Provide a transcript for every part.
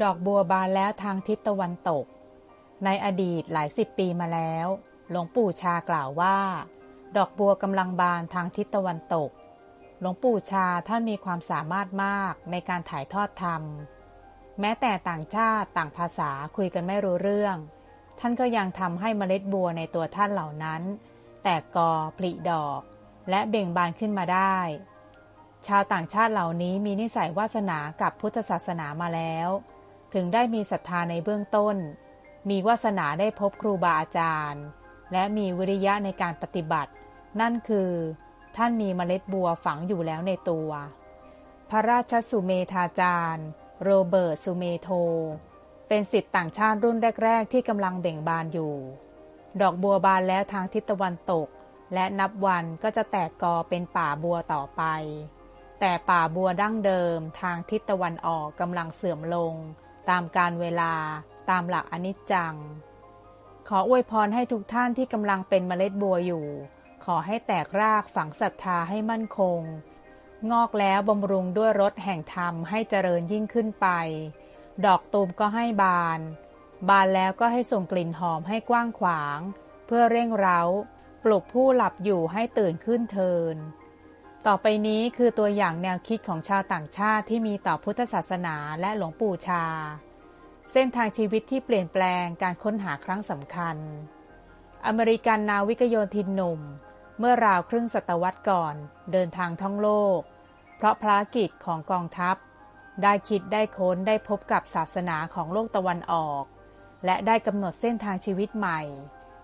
ดอกบัวบานแล้วทางทิศตะวันตก ในอดีตหลายสิบปีมาแล้ว หลวงปู่ชากล่าวว่า ดอกบัวกำลังบานทางทิศตะวันตก หลวงปู่ชาท่านมีความสามารถมากในการถ่ายทอดธรรม แม้แต่ต่างชาติต่างภาษาคุยกันไม่รู้เรื่อง ท่านก็ยังทำให้เมล็ดบัวในตัวท่านเหล่านั้น แตกกอผลิดอก และเบ่งบานขึ้นมาได้ชาวต่างชาติเหล่านี้มีนิสัยวาสนากับพุทธศาสนามาแล้ว ถึงได้มีศรัทธาในเบื้องต้น มีวาสนาได้พบครูบาอาจารย์ และมีวิริยะในการปฏิบัติ นั่นคือ ท่านมีเมล็ดบัวฝังอยู่แล้วในตัว พระราชสุเมธาจารย์ โรเบิร์ตสุเมโท เป็นสิทธิ์ต่างชาติรุ่นแรก ๆ ที่กำลังเบ่งบานอยู่ ดอกบัวบานแล้วทางทิศตะวันตก และนับวันก็จะแตกกอเป็นป่าบัวต่อไป แต่ป่าบัวดั้งเดิมทางทิศตะวันออกกำลังเสื่อมลง ตามการเวลาตามหลักอนิจจัง ขออวยพรให้ทุกท่านที่กำลังเป็นเมล็ดบัวอยู่ ขอให้แตกรากฝังศรัทธาให้มั่นคง งอกแล้วบำรุงด้วยรสแห่งธรรมให้เจริญยิ่งขึ้นไป ดอกตูมก็ให้บาน บานแล้วก็ให้ส่งกลิ่นหอมให้กว้างขวาง เพื่อเร่งเร้า ปลุกผู้หลับอยู่ให้ตื่นขึ้นเทิน ต่อไปนี้คือตัวอย่างแนวคิดของชาวต่างชาติที่มีต่อพุทธศาสนาและหลวงปู่ชา เส้นทางชีวิตที่เปลี่ยนแปลงการค้นหาครั้งสำคัญ อเมริกันนาวิกโยธินหนุ่ม เมื่อราวครึ่งศตวรรษก่อนเดินทางท่องโลก เพราะภารกิจของกองทัพ ได้คิดได้ค้นได้พบกับศาสนาของโลกตะวันออก และได้กำหนดเส้นทางชีวิตใหม่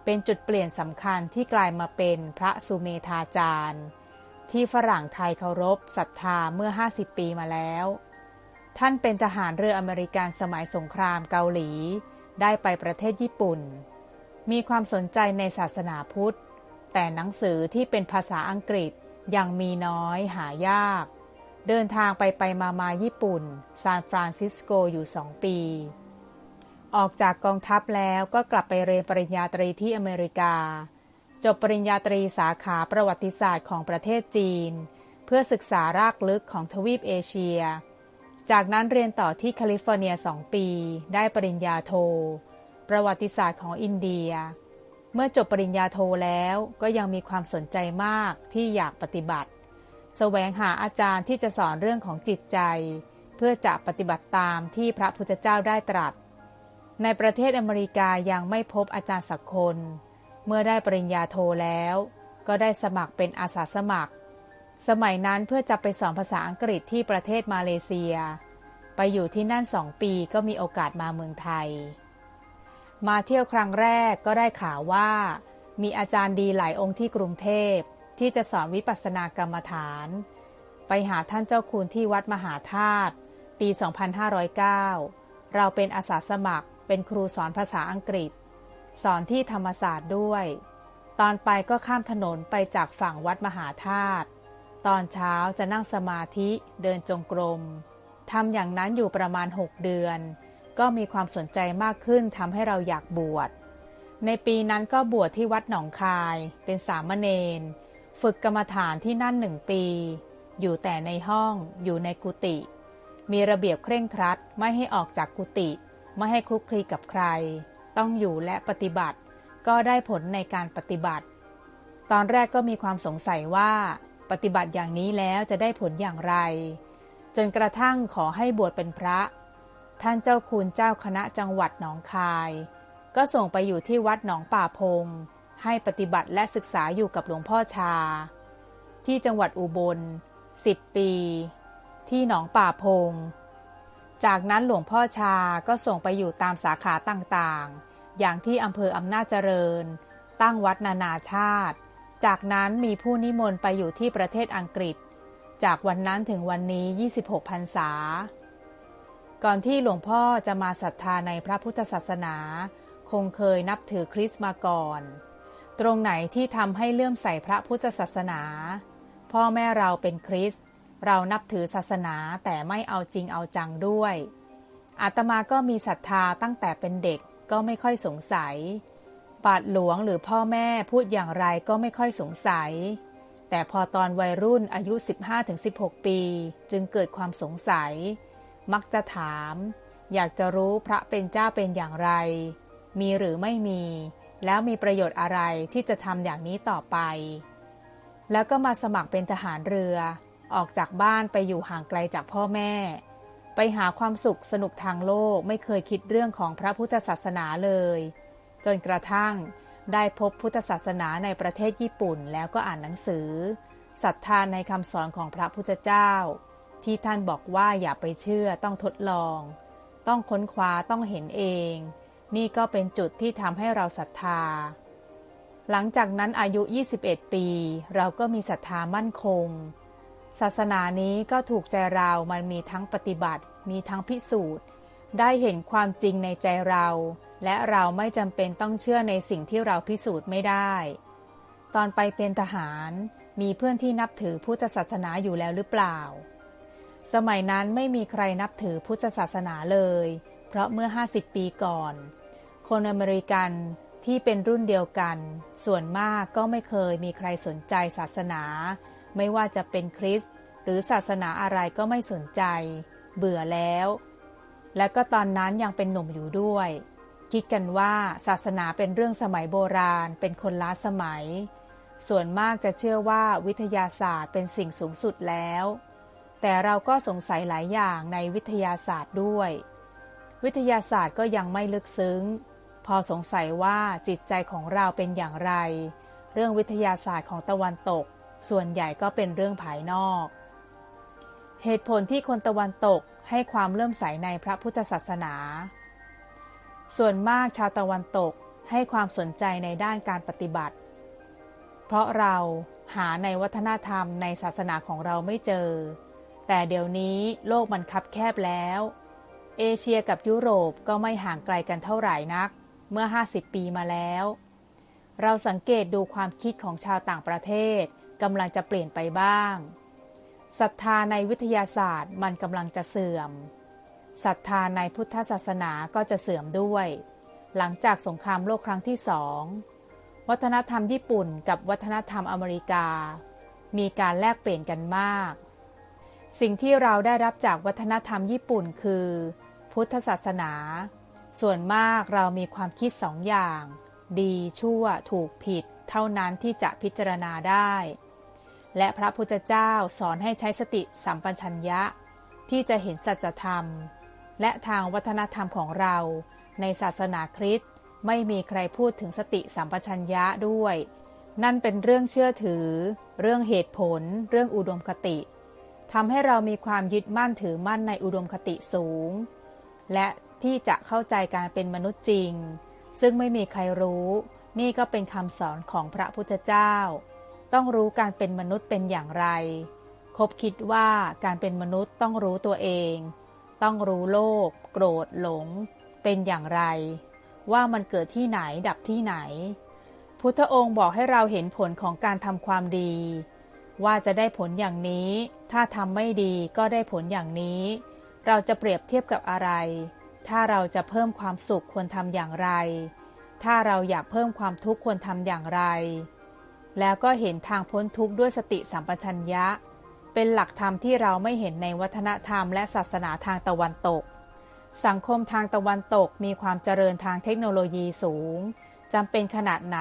เป็นจุดเปลี่ยนสำคัญที่กลายมาเป็นพระสุเมธาจารย์ ที่ฝรั่งไทยเคารพศรัทธาเมื่อ 50 ปีมาแล้ว ท่านเป็นทหารเรืออเมริกันสมัยสงครามเกาหลี ได้ไปประเทศญี่ปุ่น มีความสนใจในศาสนาพุทธ แต่หนังสือที่เป็นภาษาอังกฤษยังมีน้อยหายาก เดินทางไปไปมามาญี่ปุ่น ซานฟรานซิสโกอยู่สองปี ออกจากกองทัพแล้วก็กลับไปเรียนปริญญาตรีที่อเมริกา จบปริญญาตรีสาขาประวัติศาสตร์ของประเทศจีน เพื่อศึกษารากลึกของทวีปเอเชีย จากนั้นเรียนต่อที่แคลิฟอร์เนียสองปี ได้ปริญญาโท ประวัติศาสตร์ของอินเดีย เมื่อจบปริญญาโทแล้วก็ยังมีความสนใจมากที่อยากปฏิบัติแสวงหาอาจารย์ที่จะสอนเรื่องของจิตใจ เพื่อจะปฏิบัติตามที่พระพุทธเจ้าได้ตรัส ในประเทศอเมริกายังไม่พบอาจารย์สักคน เมื่อได้ปริญญาโทแล้ว ก็ได้สมัครเป็นอาสาสมัคร สมัยนั้นเพื่อจะไปสอนภาษาอังกฤษที่ประเทศมาเลเซีย ไปอยู่ที่นั่นสองปีก็มีโอกาสมาเมืองไทย มาเที่ยวครั้งแรกก็ได้ข่าวว่า มีอาจารย์ดีหลายองค์ที่กรุงเทพที่จะสอนวิปัสสนากรรมฐาน ไปหาท่านเจ้าคุณที่วัดมหาธาตุปี 2509 เราเป็นอาสาสมัครเป็นครูสอนภาษาอังกฤษ สอนที่ธรรมศาสตร์ด้วย ตอนไปก็ข้ามถนนไปจากฝั่งวัดมหาธาตุ ตอนเช้าจะนั่งสมาธิเดินจงกรม ทำอย่างนั้นอยู่ประมาณ 6 เดือน ก็มีความสนใจมากขึ้นทำให้เราอยากบวช ในปีนั้นก็บวชที่วัดหนองคายเป็นสามเณร ฝึกกรรมฐานที่นั่นหนึ่งปี อยู่แต่ในห้องอยู่ในกุฏิ มีระเบียบเคร่งครัดไม่ให้ออกจากกุฏิ ไม่ให้คลุกคลีกับใคร ต้องอยู่และปฏิบัติ ก็ได้ผลในการปฏิบัติ ตอนแรกก็มีความสงสัยว่า ปฏิบัติอย่างนี้แล้วจะได้ผลอย่างไร จนกระทั่งขอให้บวชเป็นพระ ท่านเจ้าคุณเจ้าคณะจังหวัดหนองคาย ก็ส่งไปอยู่ที่วัดหนองป่าพง ให้ปฏิบัติและศึกษาอยู่กับหลวงพ่อชา ที่จังหวัดอุบล 10 ปี ที่หนองป่าพงจากนั้นหลวงพ่อชาก็ส่งไปอยู่ตามสาขาต่างๆ อย่างที่อำเภออำนาจเจริญ ตั้งวัดนานาชาติ จากนั้นมีผู้นิมนต์ไปอยู่ที่ประเทศอังกฤษ จากวันนั้นถึงวันนี้ 26พรรษา ก่อนที่หลวงพ่อจะมาศรัทธาในพระพุทธศาสนา คงเคยนับถือคริสต์มาก่อน ตรงไหนที่ทำให้เลื่อมใสพระพุทธศาสนา พ่อแม่เราเป็นคริสต์เรานับถือศาสนาแต่ไม่เอาจริงเอาจังด้วยอาตมาก็มีศรัทธาตั้งแต่เป็นเด็ก ก็ไม่ค่อยสงสัย บาทหลวงหรือพ่อแม่พูดอย่างไรก็ไม่ค่อยสงสัย แต่พอตอนวัยรุ่นอายุ 15-16 ปี จึงเกิดความสงสัย มักจะถาม อยากจะรู้พระเป็นเจ้าเป็นอย่างไร มีหรือไม่มี แล้วมีประโยชน์อะไรที่จะทำอย่างนี้ต่อไป แล้วก็มาสมัครเป็นทหารเรือ ออกจากบ้านไปอยู่ห่างไกลจากพ่อแม่ ไปหาความสุขสนุกทางโลกไม่เคยคิดเรื่องของพระพุทธศาสนาเลย จนกระทั่งได้พบพุทธศาสนาในประเทศญี่ปุ่นแล้วก็อ่านหนังสือศรัทธาในคำสอนของพระพุทธเจ้า ที่ท่านบอกว่าอย่าไปเชื่อต้องทดลอง ต้องค้นคว้าต้องเห็นเอง นี่ก็เป็นจุดที่ทำให้เราศรัทธา หลังจากนั้นอายุ 21 ปี เราก็มีศรัทธามั่นคง ศาสนานี้ก็ถูกใจเรามันมีทั้งปฏิบัติ มีทั้งพิสูจน์ ได้เห็นความจริงในใจเรา และเราไม่จำเป็นต้องเชื่อในสิ่งที่เราพิสูจน์ไม่ได้ ตอนไปเป็นทหารมีเพื่อนที่นับถือพุทธศาสนาอยู่แล้วหรือเปล่า สมัยนั้นไม่มีใครนับถือพุทธศาสนาเลย เพราะเมื่อ 50 ปีก่อน คนอเมริกันที่เป็นรุ่นเดียวกัน ส่วนมากก็ไม่เคยมีใครสนใจศาสนา ไม่ว่าจะเป็นคริสต์หรือศาสนาอะไรก็ไม่สนใจ เบื่อแล้ว และก็ตอนนั้นยังเป็นหนุ่มอยู่ด้วย คิดกันว่าศาสนาเป็นเรื่องสมัยโบราณ เป็นคนล้าสมัย ส่วนมากจะเชื่อว่าวิทยาศาสตร์เป็นสิ่งสูงสุดแล้ว แต่เราก็สงสัยหลายอย่างในวิทยาศาสตร์ด้วย วิทยาศาสตร์ก็ยังไม่ลึกซึ้ง พอสงสัยว่าจิตใจของเราเป็นอย่างไร เรื่องวิทยาศาสตร์ของตะวันตก ส่วนใหญ่ก็เป็นเรื่องภายนอก เหตุผลที่คนตะวันตกให้ความเลื่อมใสในพระพุทธศาสนา ส่วนมากชาวตะวันตกให้ความสนใจในด้านการปฏิบัติ เพราะเราหาในวัฒนธรรมในศาสนาของเราไม่เจอ แต่เดี๋ยวนี้โลกมันคับแคบแล้ว เอเชียกับยุโรปก็ไม่ห่างไกลกันเท่าไหร่นัก เมื่อ 50 ปีมาแล้ว เราสังเกตดูความคิดของชาวต่างประเทศกำลังจะเปลี่ยนไปบ้าง ศรัทธาในวิทยาศาสตร์มันกำลังจะเสื่อมศรัทธาในพุทธศาสนาก็จะเสื่อมด้วย หลังจากสงครามโลกครั้งที่สองวัฒนธรรมญี่ปุ่นกับวัฒนธรรมอเมริกา มีการแลกเปลี่ยนกันมาก สิ่งที่เราได้รับจากวัฒนธรรมญี่ปุ่นคือ พุทธศาสนา ส่วนมากเรามีความคิดสองอย่าง ดีชั่วถูกผิด เท่านั้นที่จะพิจารณาได้ และพระพุทธเจ้าสอนให้ใช้สติสัมปชัญญะ ที่จะเห็นสัจธรรม และทางวัฒนธรรมของเรา ในศาสนาคริสต์ไม่มีใครพูดถึงสติสัมปชัญญะด้วย นั่นเป็นเรื่องเชื่อถือ เรื่องเหตุผล เรื่องอุดมคติทำให้เรามีความยึดมั่นถือมั่นในอุดมคติสูง และที่จะเข้าใจการเป็นมนุษย์จริง ซึ่งไม่มีใครรู้ นี่ก็เป็นคำสอนของพระพุทธเจ้า ต้องรู้การเป็นมนุษย์เป็นอย่างไร คบคิดว่าการเป็นมนุษย์ต้องรู้ตัวเอง ต้องรู้โลภโกรธหลง เป็นอย่างไร ว่ามันเกิดที่ไหนดับที่ไหน พุทธองค์บอกให้เราเห็นผลของการทำความดี ว่าจะได้ผลอย่างนี้ ถ้าทำไม่ดีก็ได้ผลอย่างนี้ เราจะเปรียบเทียบกับอะไร ถ้าเราจะเพิ่มความสุขควรทำอย่างไร ถ้าเราอยากเพิ่มความทุกข์ควรทำอย่างไร แล้วก็เห็นทางพ้นทุกข์ด้วยสติสัมปชัญญะ เป็นหลักธรรมที่เราไม่เห็นในวัฒนธรรมและศาสนาทางตะวันตก สังคมทางตะวันตกมีความเจริญทางเทคโนโลยีสูงจำเป็นขนาดไหน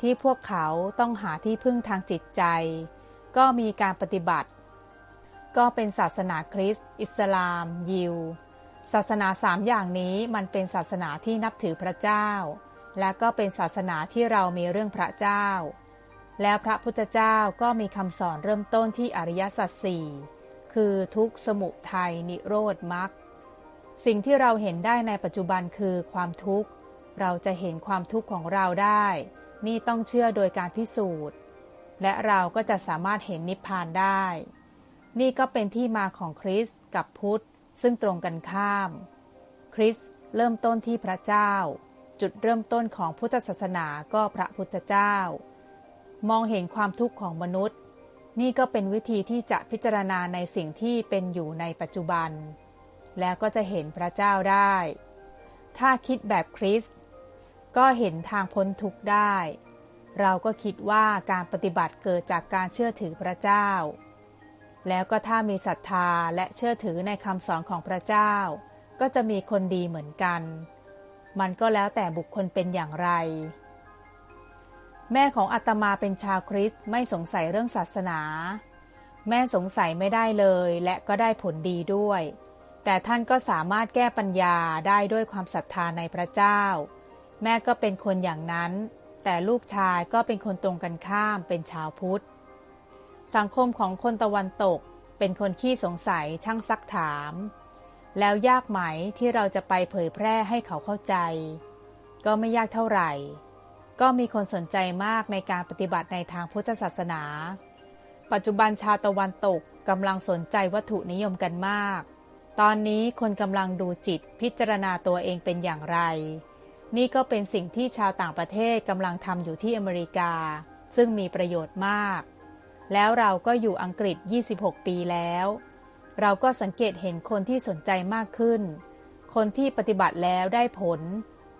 ที่พวกเขาต้องหาที่พึ่งทางจิตใจ ก็มีการปฏิบัติ ก็เป็นศาสนาคริสต์ อิสลาม ยิว ศาสนาสามอย่างนี้มันเป็นศาสนาที่นับถือพระเจ้า และก็เป็นศาสนาที่เรามีเรื่องพระเจ้า แล้วพระพุทธเจ้าก็มีคำสอนเริ่มต้นที่อริยสัจสี่คือทุกสมุทัยนิโรธมรรคสิ่งที่เราเห็นได้ในปัจจุบันคือความทุกข์ เราจะเห็นความทุกข์ของเราได้ นี่ต้องเชื่อโดยการพิสูจน์ และเราก็จะสามารถเห็นนิพพานได้ นี่ก็เป็นที่มาของคริสต์กับพุทธ ซึ่งตรงกันข้าม คริสต์เริ่มต้นที่พระเจ้า จุดเริ่มต้นของพุทธศาสนาก็พระพุทธเจ้า มองเห็นความทุกข์ของมนุษย์ นี่ก็เป็นวิธีที่จะพิจารณาในสิ่งที่เป็นอยู่ในปัจจุบัน แล้วก็จะเห็นพระเจ้าได้ ถ้าคิดแบบคริสต์ก็เห็นทางพ้นทุกข์ได้ เราก็คิดว่าการปฏิบัติเกิดจากการเชื่อถือพระเจ้า แล้วก็ถ้ามีศรัทธาและเชื่อถือในคำสอนของพระเจ้า ก็จะมีคนดีเหมือนกัน มันก็แล้วแต่บุคคลเป็นอย่างไร แม่ของอาตมาเป็นชาวคริสต์ไม่สงสัยเรื่องศาสนา แม่สงสัยไม่ได้เลยและก็ได้ผลดีด้วย แต่ท่านก็สามารถแก้ปัญญาได้ด้วยความศรัทธาในพระเจ้า แม่ก็เป็นคนอย่างนั้น แต่ลูกชายก็เป็นคนตรงกันข้ามเป็นชาวพุทธ สังคมของคนตะวันตกเป็นคนขี้สงสัยช่างซักถาม แล้วยากไหมที่เราจะไปเผยแพร่ให้เขาเข้าใจ ก็ไม่ยากเท่าไหร่ ก็มีคนสนใจมากในการปฏิบัติในทางพุทธศาสนา ปัจจุบันชาตะวันตกกำลังสนใจวัตถุนิยมกันมาก ตอนนี้คนกำลังดูจิตพิจารณาตัวเองเป็นอย่างไร นี่ก็เป็นสิ่งที่ชาวต่างประเทศกำลังทำอยู่ที่อเมริกา ซึ่งมีประโยชน์มาก แล้วเราก็อยู่อังกฤษ 26 ปีแล้ว เราก็สังเกตเห็นคนที่สนใจมากขึ้น คนที่ปฏิบัติแล้วได้ผล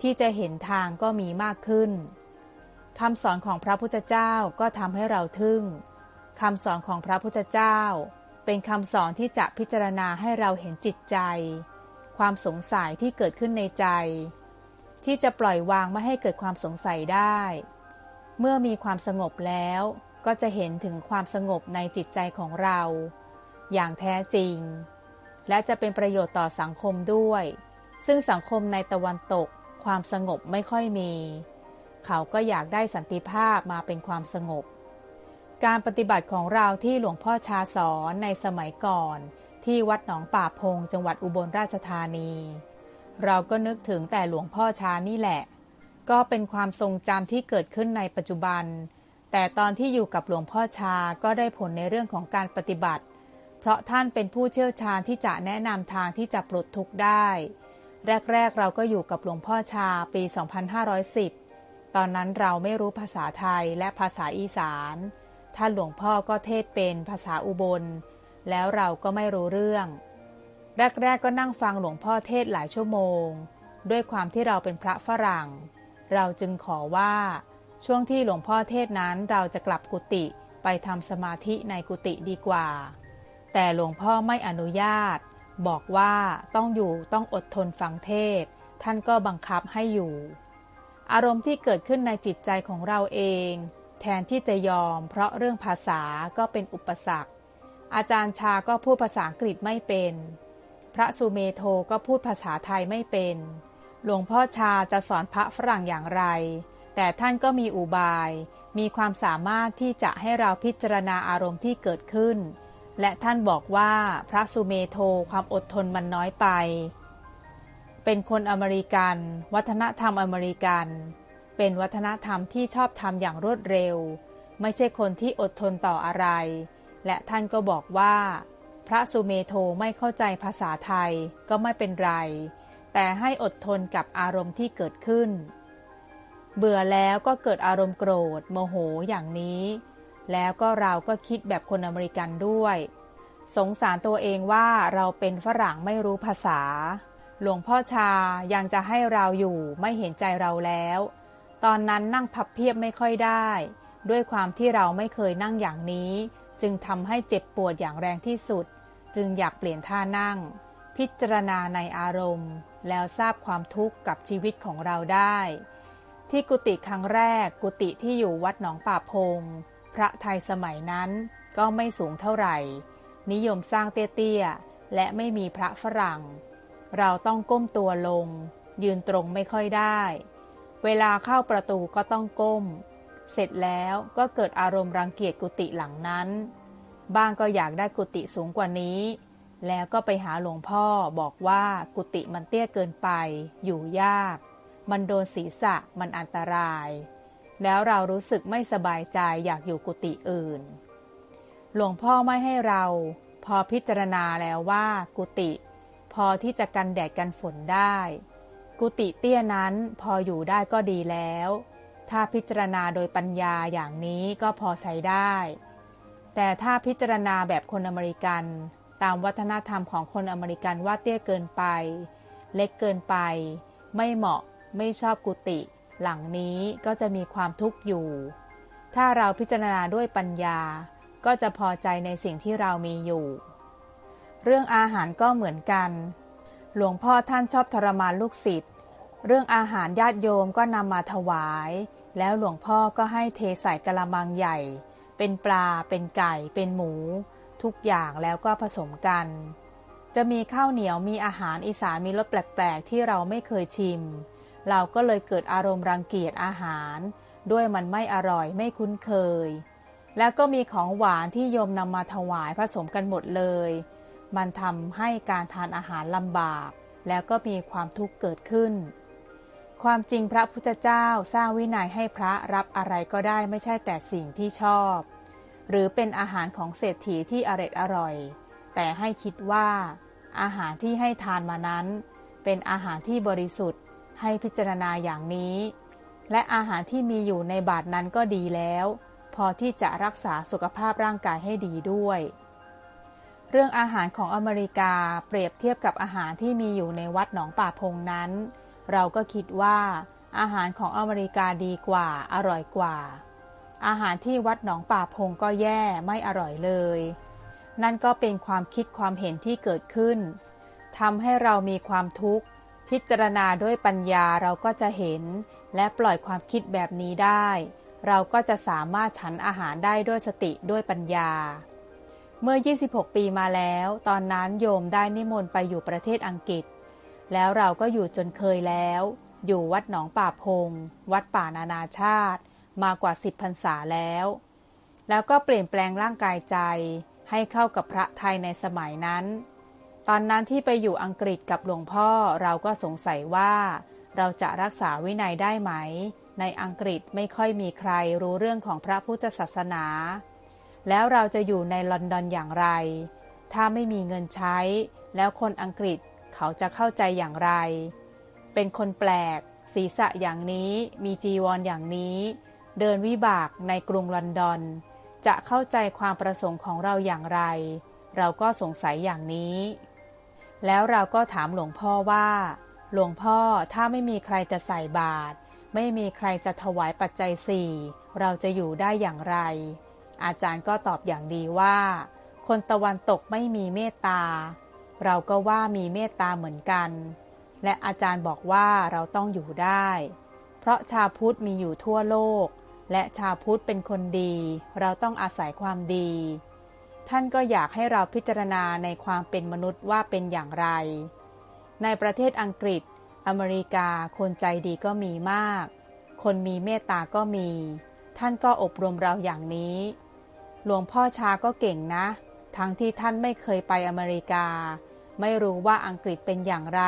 ที่จะเห็นทางก็มีมากขึ้น คำสอนของพระพุทธเจ้าก็ทำให้เราทึ่งคำสอนของพระพุทธเจ้า เป็นคำสอนที่จะพิจารณาให้เราเห็นจิตใจ ความสงสัยที่เกิดขึ้นในใจ ที่จะปล่อยวางไม่ให้เกิดความสงสัยได้ เมื่อมีความสงบแล้วก็จะเห็นถึงความสงบในจิตใจของเรา อย่างแท้จริง และจะเป็นประโยชน์ต่อสังคมด้วย ซึ่งสังคมในตะวันตกความสงบไม่ค่อยมี เขาก็อยากได้สันติภาพมาเป็นความสงบ การปฏิบัติของเราที่หลวงพ่อชาสอนในสมัยก่อน ที่วัดหนองป่าพงจังหวัดอุบลราชธานี เราก็นึกถึงแต่หลวงพ่อชานี่แหละ ก็เป็นความทรงจำที่เกิดขึ้นในปัจจุบัน แต่ตอนที่อยู่กับหลวงพ่อชาก็ได้ผลในเรื่องของการปฏิบัติ เพราะท่านเป็นผู้เชี่ยวชาญที่จะแนะนำทางที่จะปลดทุกข์ได้ แรกๆเราก็อยู่กับหลวงพ่อชาปี 2510 ตอนนั้นเราไม่รู้ภาษาไทยและภาษาอีสาน ท่านหลวงพ่อก็เทศเป็นภาษาอุบล แล้วเราก็ไม่รู้เรื่อง แรก ๆ ก็นั่งฟังหลวงพ่อเทศหลายชั่วโมง ด้วยความที่เราเป็นพระฝรั่ง เราจึงขอว่า ช่วงที่หลวงพ่อเทศนั้นเราจะกลับกุฏิไปทำสมาธิในกุฏิดีกว่า แต่หลวงพ่อไม่อนุญาต บอกว่าต้องอยู่ต้องอดทนฟังเทศ ท่านก็บังคับให้อยู่ อารมณ์ที่เกิดขึ้นในจิตใจของเราเอง แทนที่จะยอม เพราะเรื่องภาษาก็เป็นอุปสรรค อาจารย์ชาก็พูดภาษาอังกฤษไม่เป็น พระสุเมโทก็พูดภาษาไทยไม่เป็น หลวงพ่อชาจะสอนพระฝรั่งอย่างไร แต่ท่านก็มีอุบาย มีความสามารถที่จะให้เราพิจารณาอารมณ์ที่เกิดขึ้น และท่านบอกว่าพระสุเมโทความอดทนมันน้อยไป เป็นคนอเมริกัน วัฒนธรรมอเมริกัน เป็นวัฒนธรรมที่ชอบทำอย่างรวดเร็ว ไม่ใช่คนที่อดทนต่ออะไร และท่านก็บอกว่า พระสุเมโทไม่เข้าใจภาษาไทยก็ไม่เป็นไร แต่ให้อดทนกับอารมณ์ที่เกิดขึ้น เบื่อแล้วก็เกิดอารมณ์โกรธ โมโหอย่างนี้ แล้วก็เราก็คิดแบบคนอเมริกันด้วย สงสารตัวเองว่าเราเป็นฝรั่งไม่รู้ภาษา หลวงพ่อชายังจะให้เราอยู่ไม่เห็นใจเราแล้ว ตอนนั้นนั่งพับเพียบไม่ค่อยได้ ด้วยความที่เราไม่เคยนั่งอย่างนี้ จึงทำให้เจ็บปวดอย่างแรงที่สุด จึงอยากเปลี่ยนท่านั่ง พิจารณาในอารมณ์ แล้วทราบความทุกข์กับชีวิตของเราได้ ที่กุฏิครั้งแรกกุฏิที่อยู่วัดหนองป่าพง พระไทยสมัยนั้นก็ไม่สูงเท่าไหร่ นิยมสร้างเตี้ยๆและไม่มีพระฝรั่ง เราต้องก้มตัวลง ยืนตรงไม่ค่อยได้ เวลาเข้าประตูก็ต้องก้ม เสร็จแล้วก็เกิดอารมณ์รังเกียจกุฏิหลังนั้น บ้างก็อยากได้กุฏิสูงกว่านี้ แล้วก็ไปหาหลวงพ่อบอกว่ากุฏิมันเตี้ยเกินไป อยู่ยาก มันโดนศีรษะมันอันตราย แล้วเรารู้สึกไม่สบายใจอยากอยู่กุฏิอื่น หลวงพ่อไม่ให้เรา พอพิจารณาแล้วว่ากุฏิ อที่จะกันแดดกันฝนได้ กุฏิเตี้ยนั้นพออยู่ได้ก็ดีแล้ว ถ้าพิจารณาโดยปัญญาอย่างนี้ก็พอใช้ได้ แต่ถ้าพิจารณาแบบคนอเมริกัน ตามวัฒนธรรมของคนอเมริกันว่าเตี้ยเกินไป เล็กเกินไป ไม่เหมาะไม่ชอบกุฏิหลังนี้ก็จะมีความทุกข์อยู่ ถ้าเราพิจารณาด้วยปัญญา ก็จะพอใจในสิ่งที่เรามีอยู่ เรื่องอาหารก็เหมือนกัน หลวงพ่อท่านชอบทรมานลูกศิษย์ เรื่องอาหารญาติโยมก็นำมาถวาย แล้วหลวงพ่อก็ให้เทใส่กระมังใหญ่ เป็นปลา เป็นไก่ เป็นหมู ทุกอย่างแล้วก็ผสมกัน จะมีข้าวเหนียวมีอาหารอีสานมีรสแปลกๆ ที่เราไม่เคยชิม เราก็เลยเกิดอารมณ์รังเกียจอาหาร ด้วยมันไม่อร่อยไม่คุ้นเคย แล้วก็มีของหวานที่โยมนำมาถวายผสมกันหมดเลย มันทำให้การทานอาหารลำบาก แล้วก็มีความทุกข์เกิดขึ้น ความจริงพระพุทธเจ้าสร้างวินัยให้พระรับอะไรก็ได้ไม่ใช่แต่สิ่งที่ชอบ หรือเป็นอาหารของเศรษฐีที่อร่อยอร่อย แต่ให้คิดว่า อาหารที่ให้ทานมานั้น เป็นอาหารที่บริสุทธิ์ ให้พิจารณาอย่างนี้ และอาหารที่มีอยู่ในบาทนั้นก็ดีแล้ว พอที่จะรักษาสุขภาพร่างกายให้ดีด้วย เรื่องอาหารของอเมริกาเปรียบเทียบกับอาหารที่มีอยู่ในวัดหนองป่าพงนั้น เราก็คิดว่าอาหารของอเมริกาดีกว่า อร่อยกว่า อาหารที่วัดหนองป่าพงก็แย่ไม่อร่อยเลย นั่นก็เป็นความคิดความเห็นที่เกิดขึ้นทำให้เรามีความทุกข์ พิจารณาด้วยปัญญาเราก็จะเห็น และปล่อยความคิดแบบนี้ได้ เราก็จะสามารถฉันอาหารได้ด้วยสติด้วยปัญญา เมื่อ 26 ปีมาแล้ว ตอนนั้นโยมได้นิมนต์ไปอยู่ประเทศอังกฤษ แล้วเราก็อยู่จนเคยแล้ว อยู่วัดหนองป่าพง วัดป่านานาชาติ มากว่าสิบพรรษาแล้ว แล้วก็เปลี่ยนแปลงร่างกายใจ ให้เข้ากับพระไทยในสมัยนั้น ตอนนั้นที่ไปอยู่อังกฤษกับหลวงพ่อเราก็สงสัยว่า เราจะรักษาวินัยได้ไหม ในอังกฤษไม่ค่อยมีใครรู้เรื่องของพระพุทธศาสนา แล้วเราจะอยู่ในลอนดอนอย่างไร ถ้าไม่มีเงินใช้ แล้วคนอังกฤษเขาจะเข้าใจอย่างไร เป็นคนแปลก ศีรษะอย่างนี้มีจีวรออย่างนี้ เดินวิบากในกรุงลอนดอน จะเข้าใจความประสงค์ของเราอย่างไร เราก็สงสัยอย่างนี้ แล้วเราก็ถามหลวงพ่อว่า หลวงพ่อถ้าไม่มีใครจะใส่บาตรไม่มีใครจะถวายปัจจัยสี่เราจะอยู่ได้อย่างไร อาจารย์ก็ตอบอย่างดีว่า คนตะวันตกไม่มีเมตตา เราก็ว่ามีเมตตาเหมือนกัน และอาจารย์บอกว่าเราต้องอยู่ได้ เพราะชาพุทธมีอยู่ทั่วโลก และชาพุทธเป็นคนดี เราต้องอาศัยความดี ท่านก็อยากให้เราพิจารณาในความเป็นมนุษย์ว่าเป็นอย่างไร ในประเทศอังกฤษ อเมริกาคนใจดีก็มีมาก คนมีเมตตาก็มีท่านก็อบรมเราอย่างนี้ หลวงพ่อชาก็เก่งนะ ทั้งที่ท่านไม่เคยไปอเมริกา ไม่รู้ว่าอังกฤษเป็นอย่างไร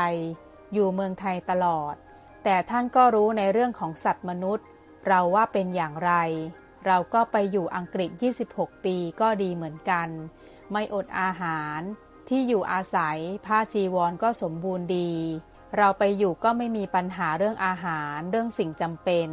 อยู่เมืองไทยตลอด แต่ท่านก็รู้ในเรื่องของสัตว์มนุษย์ เราว่าเป็นอย่างไร เราก็ไปอยู่อังกฤษ 26 ปีก็ดีเหมือนกัน ไม่อดอาหาร ที่อยู่อาศัย ผ้าจีวรก็สมบูรณ์ดี เราไปอยู่ก็ไม่มีปัญหาเรื่องอาหาร เรื่องสิ่งจำเป็น